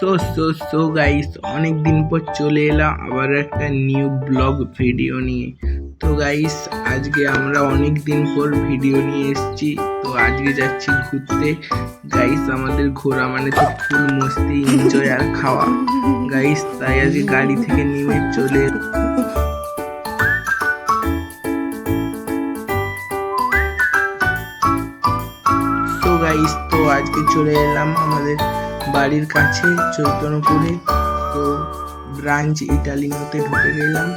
So so so guys অনেক দিন পর চলে এলাম আবার একটা নিউ ব্লগ ভিডিও নিয়ে। তো গাইস আজকে আমরা অনেক দিন পর ভিডিও নিয়ে এসেছি। তো আজকে যাচ্ছি ঘুরতে। গাইস আমাদের ঘোরা মানে তো ফুল মস্তি এনজয় আর খাওয়া। গাইস তাই আজকে গাড়ি থেকে নেমে চলে তো গাইস তো আজকে চলে এলাম আমাদের বাড়ির কাছে চৈতন্যপুরে। তো ব্রাঞ্চ ইটালিনোতে ঢুকে গেলাম।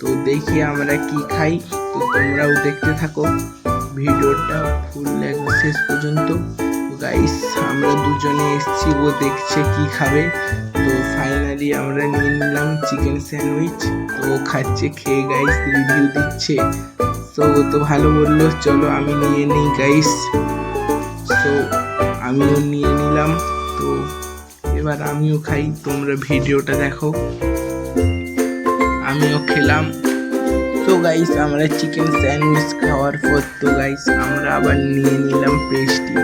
তো দেখি আমরা কি খাই। তো তোমরাও দেখতে থাকো। ভিডিওটা ফুল একদম শেষ পর্যন্ত। গাইস আমরা দুজনে এসেছি ও দেখছে কি খাবে। তো ফাইনালি আমরা নিয়ে নিলাম চিকেন স্যান্ডউইচ তো ও খাচ্ছে, খেয়ে গাইস রিভিউ দিচ্ছে। তো ও তো ভালো বলল, চলো আমি নিয়ে নিই গাইস তো আমিও নিয়ে নিলাম। তো এবার আমিও খাই, তোমরা ভিডিওটা দেখো। আমিও খেলাম। তো গাইস আমরা চিকেন স্যান্ডউইচ খাওয়ার পর তো গাইস আমরা আবার নিয়ে নিলাম পেস্টি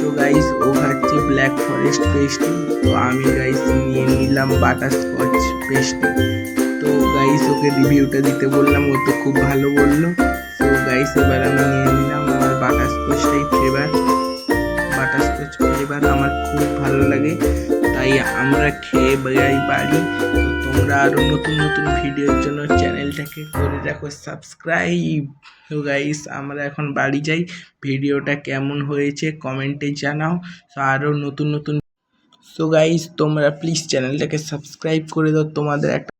তো গাইস ও খাচ্ছে ব্ল্যাক ফরেস্ট পেস্টি তো আমি গাইস নিয়ে নিলাম বাটার স্কচ পেস্টি তো গাইস ওকে রিভিউটা দিতে বললাম, ও তো খুব ভালো বলল। তো গাইস এবার আমি নিয়ে নিলাম আমার বাটার স্কচটাই ফ্লেভার ভালো লাগে, তাই আমরা খেয়ে বেড়াই বাড়ি। তোমরা আরও নতুন নতুন ভিডিওর জন্য চ্যানেলটাকে করে রাখো সাবস্ক্রাইব তো গাইস আমরা এখন বাড়ি যাই। ভিডিওটা কেমন হয়েছে কমেন্টে জানাও। তো আরও নতুন নতুন সো গাইস তোমরা প্লিজ চ্যানেলটাকে সাবস্ক্রাইব করে দাও। তোমাদের একটা